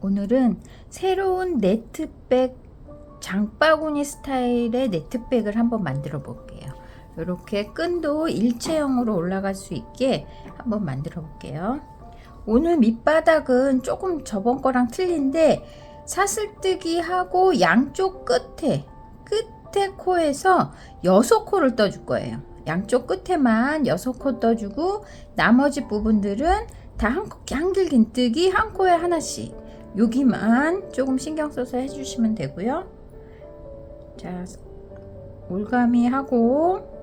오늘은 새로운 네트백 장바구니 스타일의 네트백을 한번 만들어 볼게요. 이렇게 끈도 일체형으로 올라갈 수 있게 한번 만들어 볼게요. 오늘 밑바닥은 조금 저번 거랑 틀린데 사슬뜨기 하고 양쪽 끝에 끝에 코에서 여섯 코를 떠줄 거예요. 양쪽 끝에만 여섯 코 떠주고 나머지 부분들은 다 한 한길 긴뜨기 한 코에 하나씩 여기만 조금 신경 써서 해주시면 되고요. 자, 올가미 하고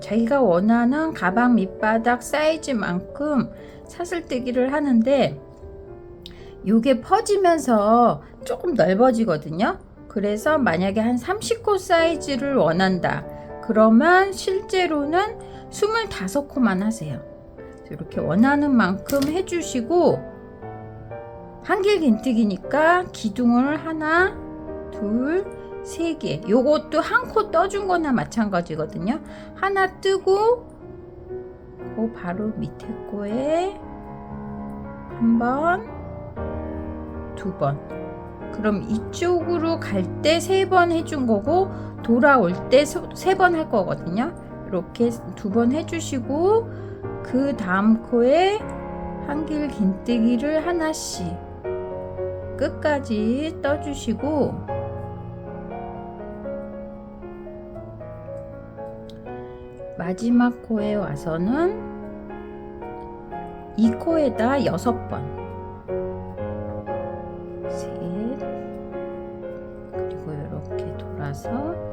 자기가 원하는 가방 밑바닥 사이즈만큼 사슬뜨기를 하는데 이게 퍼지면서 조금 넓어지거든요. 그래서 만약에 한 30코 사이즈를 원한다. 그러면 실제로는 25코만 하세요. 이렇게 원하는 만큼 해주시고 한길 긴뜨기니까 기둥을 하나, 둘, 세 개. 요것도 한 코 떠준 거나 마찬가지거든요. 하나 뜨고 그 바로 밑에 코에 한 번, 두 번. 그럼 이쪽으로 갈 때 세 번 해준 거고 돌아올 때 세 번 할 거거든요. 이렇게 두 번 해주시고 그 다음 코에 한길 긴뜨기를 하나씩 끝까지 떠주시고 마지막 코에 와서는 이 코에다 여섯 번. 셋, 그리고 이렇게 돌아서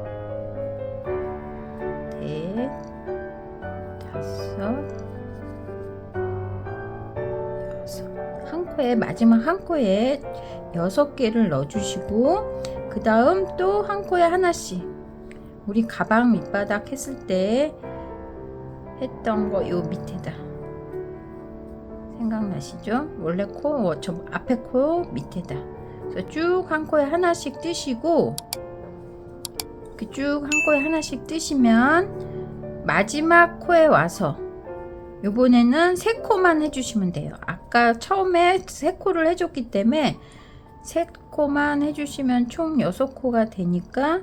마지막 한 코에 여섯 개를 넣어주시고 그 다음 또 한 코에 하나씩 우리 가방 밑바닥 했을 때 했던 거 요 밑에다 생각나시죠? 원래 코, 저 앞에 코 밑에다 쭉 한 코에 하나씩 뜨시고 쭉 한 코에 하나씩 뜨시면 마지막 코에 와서 요번에는 세 코만 해주시면 돼요. 아까 처음에 세 코를 해줬기 때문에 세 코만 해주시면 총 여섯 코가 되니까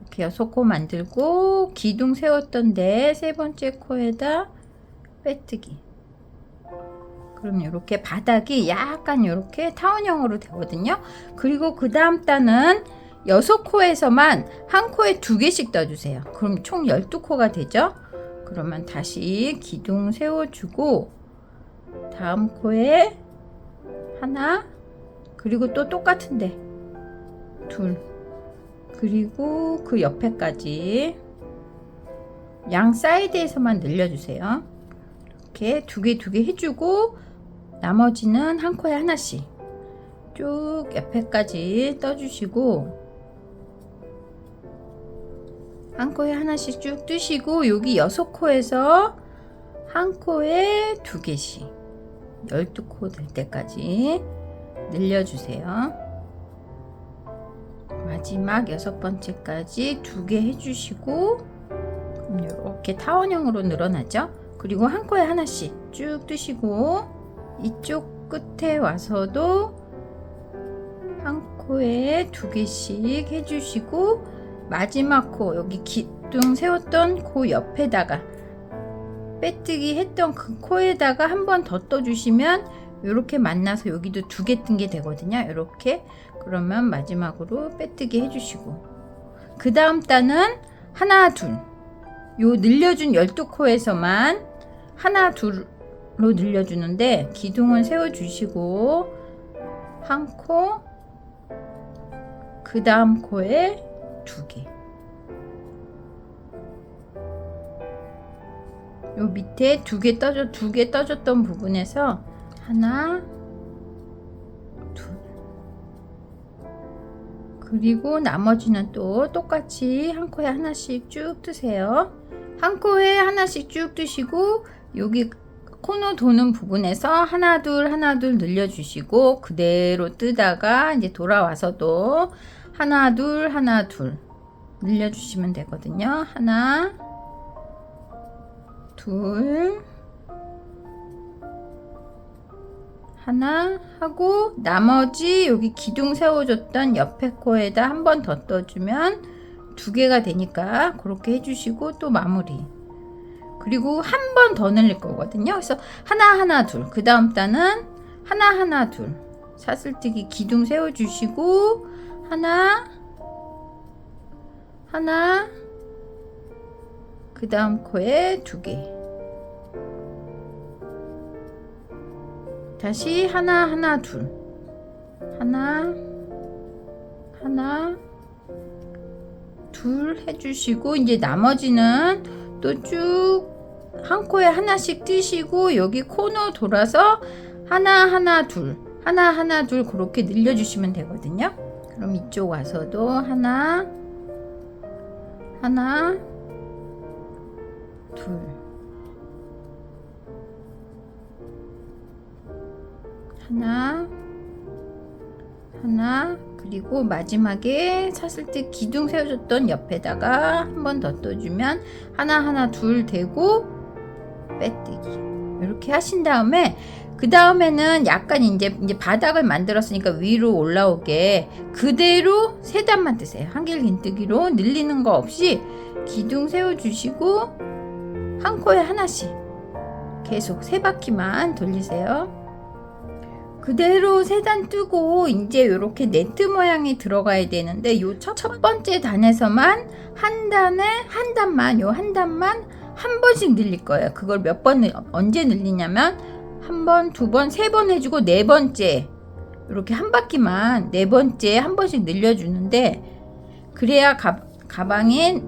이렇게 여섯 코 만들고 기둥 세웠던데 세 번째 코에다 빼뜨기. 그럼 이렇게 바닥이 약간 이렇게 타원형으로 되거든요. 그리고 그 다음 단은 여섯 코에서만 한 코에 두 개씩 떠주세요. 그럼 총 12코가 되죠. 그러면 다시 기둥 세워주고 다음 코에 하나 그리고 또 똑같은데. 둘. 그리고 그 옆에까지. 양 사이드에서만 늘려주세요. 이렇게 두 개 두 개 해주고 나머지는 한 코에 하나씩 쭉 옆에까지 떠주시고 한 코에 하나씩 쭉 뜨시고 여기 여섯 코에서 한 코에 두 개씩 12코 될 때까지 늘려주세요. 마지막 여섯 번째까지 두 개 해주시고 이렇게 타원형으로 늘어나죠. 그리고 한 코에 하나씩 쭉 뜨시고 이쪽 끝에 와서도 한 코에 두 개씩 해주시고 마지막 코 여기 기둥 세웠던 그 옆에다가 빼뜨기 했던 그 코에다가 한 번 더 떠주시면 이렇게 만나서 여기도 두 개 뜬 게 되거든요. 이렇게 그러면 마지막으로 빼뜨기 해주시고 그 다음 단은 하나 둘 요 늘려준 12코에서만 하나 둘로 늘려주는데 기둥을 세워주시고 한 코 그 다음 코에 두 개. 요 밑에 두 개 떠져 두개 떠졌던 부분에서 하나 둘 그리고 나머지는 또 똑같이 한 코에 하나씩 쭉 뜨세요. 한 코에 하나씩 쭉 뜨시고 여기 코너 도는 부분에서 하나 둘 하나 둘 늘려주시고 그대로 뜨다가 이제 돌아와서도 하나 둘 하나 둘 늘려주시면 되거든요. 하나 둘. 하나 하고 나머지 여기 기둥 세워줬던 옆에 코에다 한 번 더 떠주면 두 개가 되니까 그렇게 해주시고 또 마무리. 그리고 한 번 더 늘릴 거거든요. 그래서 하나 하나 둘. 그 다음 단은 하나 하나 둘. 사슬뜨기 기둥 세워주시고 하나 하나 그 다음 코에 두 개. 다시 하나 하나 둘. 하나 하나 둘 해주시고 이제 나머지는 또 쭉 한 코에 하나씩 뜨시고 여기 코너 돌아서 하나 하나 둘. 하나 하나 둘 그렇게 늘려주시면 되거든요. 그럼 이쪽 와서도 하나 하나 둘. 하나. 하나. 그리고 마지막에 사슬뜨 기둥 세워줬던 옆에다가 한 번 더 떠주면 하나 하나 둘 되고 빼뜨기. 이렇게 하신 다음에 그 다음에는 약간 이제 이제 바닥을 만들었으니까 위로 올라오게 그대로 세 단만 뜨세요. 한길 긴뜨기로 늘리는 거 없이 기둥 세워주시고 한 코에 하나씩 계속 세 바퀴만 돌리세요. 그대로 세단 뜨고 이제 이렇게 네트 모양이 들어가야 되는데 요 첫 번째 단에서만 한 단에 한 단만 요 한 단만 한 번씩 늘릴 거예요. 그걸 몇 번 언제 늘리냐면 한 번, 두 번, 세 번 해주고 네 번째 이렇게 한 바퀴만 네 번째 한 번씩 늘려주는데 그래야 가, 가방에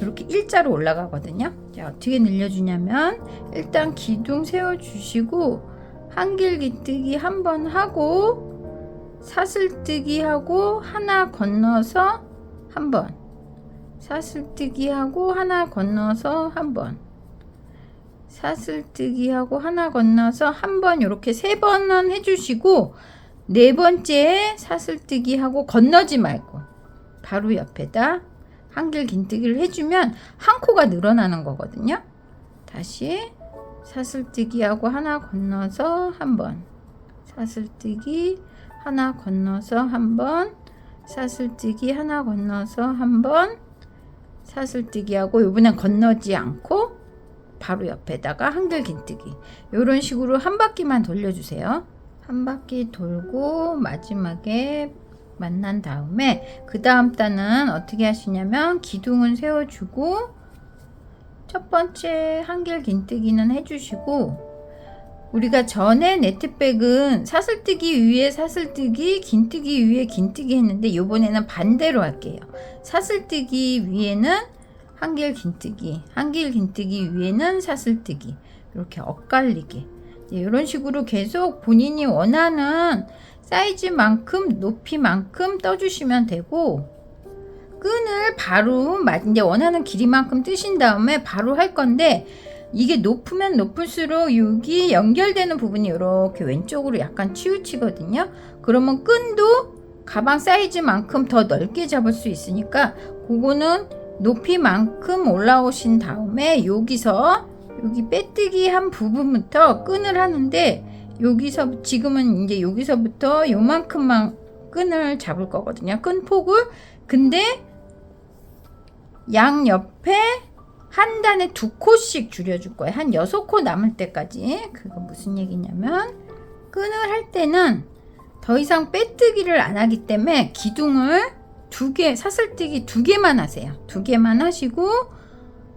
이렇게 일자로 올라가거든요. 자 어떻게 늘려주냐면 일단 기둥 세워주시고 한길기뜨기 한 번 하고 사슬뜨기 하고 하나 건너서 한 번 사슬뜨기 하고 하나 건너서 한 번 사슬뜨기 하고 하나 건너서 한 번 이렇게 세 번은 해주시고 네 번째 사슬뜨기 하고 건너지 말고 바로 옆에다 한길 긴뜨기를 해주면 한 코가 늘어나는 거거든요. 다시 사슬뜨기 하고 하나 건너서 한번 사슬뜨기 하나 건너서 한번 사슬뜨기 하나 건너서 한번 사슬뜨기 하고 이번엔 건너지 않고 바로 옆에다가 한글 긴뜨기 이런 식으로 한 바퀴만 돌려주세요 한 바퀴 돌고 마지막에 만난 다음에 그 다음 단은 어떻게 하시냐면 기둥은 세워주고 첫 번째 한길 긴뜨기는 해주시고 우리가 전에 네트백은 사슬뜨기 위에 사슬뜨기 긴뜨기 위에 긴뜨기 했는데 이번에는 반대로 할게요. 사슬뜨기 위에는 한길 긴뜨기 한길 긴뜨기 위에는 사슬뜨기. 이렇게 엇갈리게. 이런 식으로 계속 본인이 원하는 사이즈만큼 높이만큼 떠주시면 되고 끈을 바로 이제 원하는 길이만큼 뜨신 다음에 바로 할 건데 이게 높으면 높을수록 여기 연결되는 부분이 이렇게 왼쪽으로 약간 치우치거든요. 그러면 끈도 가방 사이즈만큼 더 넓게 잡을 수 있으니까 그거는 높이만큼 올라오신 다음에 여기서 여기 빼뜨기 한 부분부터 끈을 하는데 여기서 지금은 이제 여기서부터 요만큼만 끈을 잡을 거거든요. 끈 폭을 근데 양 옆에 한 단에 두 코씩 줄여줄 거예요. 한 여섯 코 남을 때까지. 그거 무슨 얘기냐면 끈을 할 때는 더 이상 빼뜨기를 안 하기 때문에 기둥을 두 개, 사슬뜨기 두 개만 하세요. 두 개만 하시고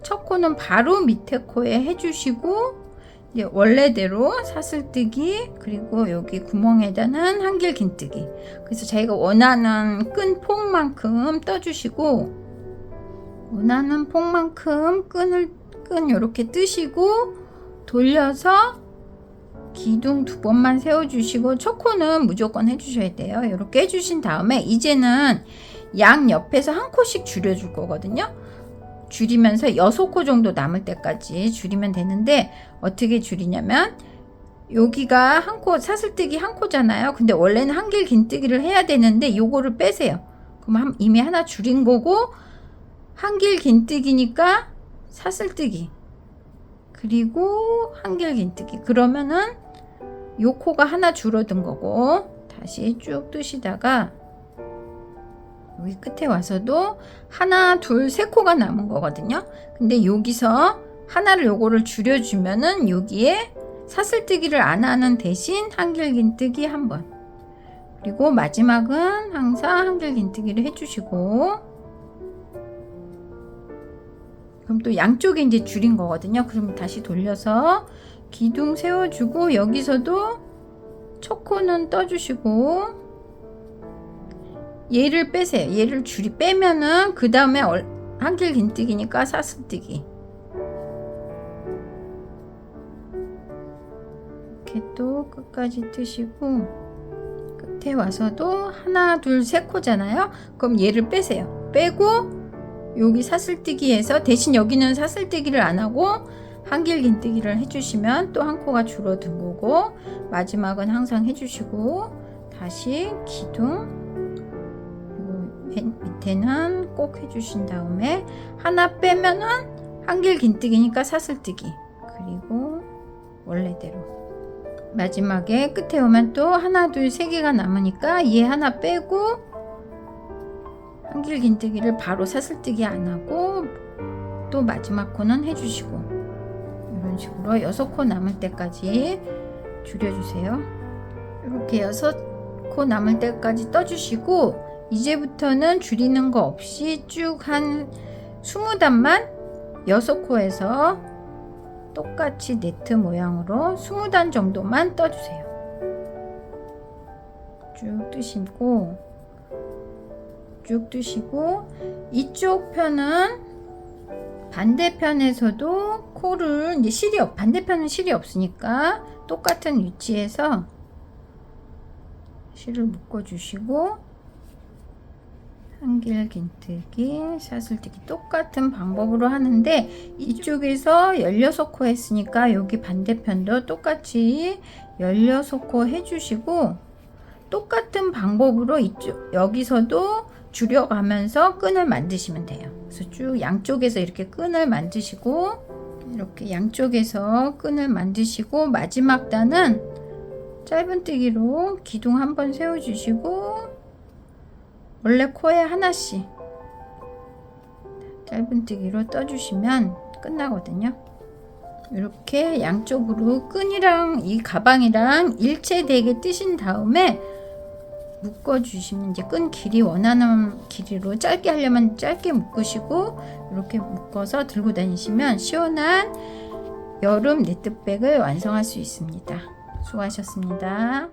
첫 코는 바로 밑에 코에 해주시고 원래대로 사슬뜨기 그리고 여기 구멍에다는 한길 긴뜨기 그래서 자기가 원하는 끈 폭만큼 떠주시고 원하는 폭만큼 끈을 끈 이렇게 뜨시고 돌려서 기둥 두 번만 세워주시고 초코는 무조건 해주셔야 돼요. 이렇게 해주신 다음에 이제는 양 옆에서 한 코씩 줄여줄 거거든요. 줄이면서 여섯 코 정도 남을 때까지 줄이면 되는데 어떻게 줄이냐면 여기가 한 코 사슬뜨기 한 코잖아요. 근데 원래는 한길 긴뜨기를 해야 되는데 요거를 빼세요. 그럼 이미 하나 줄인 거고 한길 긴뜨기니까 사슬뜨기 그리고 한길 긴뜨기 그러면은 요 코가 하나 줄어든 거고 다시 쭉 뜨시다가 여기 끝에 와서도 하나 둘 세 코가 남은 거거든요. 근데 여기서 하나를 요거를 줄여주면은 여기에 사슬뜨기를 안 하는 대신 한길긴뜨기 한번. 그리고 마지막은 항상 한길긴뜨기를 해주시고. 그럼 또 양쪽에 이제 줄인 거거든요. 그럼 다시 돌려서 기둥 세워주고 여기서도 첫 코는 떠주시고 얘를 빼세요. 얘를 줄이 빼면은 그 다음에 한길 긴뜨기니까 사슬뜨기 이렇게 또 끝까지 뜨시고 끝에 와서도 하나 둘 세 코잖아요. 그럼 얘를 빼세요. 빼고 여기 사슬뜨기에서 대신 여기는 사슬뜨기를 안 하고 한길 긴뜨기를 해주시면 또 한 코가 줄어든 거고 마지막은 항상 해주시고 다시 기둥 밑에는 꼭 해주신 다음에 하나 빼면은 한길 긴뜨기니까 사슬뜨기. 그리고 원래대로. 마지막에 끝에 오면 또 하나 둘 세 개가 남으니까 얘 하나 빼고 한길 긴뜨기를 바로 사슬뜨기 안 하고 또 마지막 코는 해주시고. 이런 식으로 여섯 코 남을 때까지 줄여주세요. 이렇게 여섯 코 남을 때까지 떠주시고 이제부터는 줄이는 거 없이 쭉 한 20단만 여섯 코에서 똑같이 네트 모양으로 20단 정도만 떠주세요. 쭉 뜨시고 쭉 뜨시고 이쪽 편은 반대편에서도 코를 이제 실이 없 반대편은 실이 없으니까 똑같은 위치에서 실을 묶어 주시고 한길 긴뜨기 사슬뜨기 똑같은 방법으로 하는데 이쪽에서 16코 했으니까 여기 반대편도 똑같이 16코 해주시고 똑같은 방법으로 이쪽 여기서도 줄여가면서 끈을 만드시면 돼요. 그래서 쭉 양쪽에서 이렇게 끈을 만드시고 이렇게 양쪽에서 끈을 만드시고 마지막 단은 짧은뜨기로 기둥 한번 세워주시고 원래 코에 하나씩 짧은뜨기로 떠주시면 끝나거든요. 이렇게 양쪽으로 끈이랑 이 가방이랑 일체되게 뜨신 다음에 묶어 주시면 이제 끈 길이 원하는 길이로 짧게 하려면 짧게 묶으시고 이렇게 묶어서 들고 다니시면 시원한 여름 니트백을 완성할 수 있습니다. 수고하셨습니다.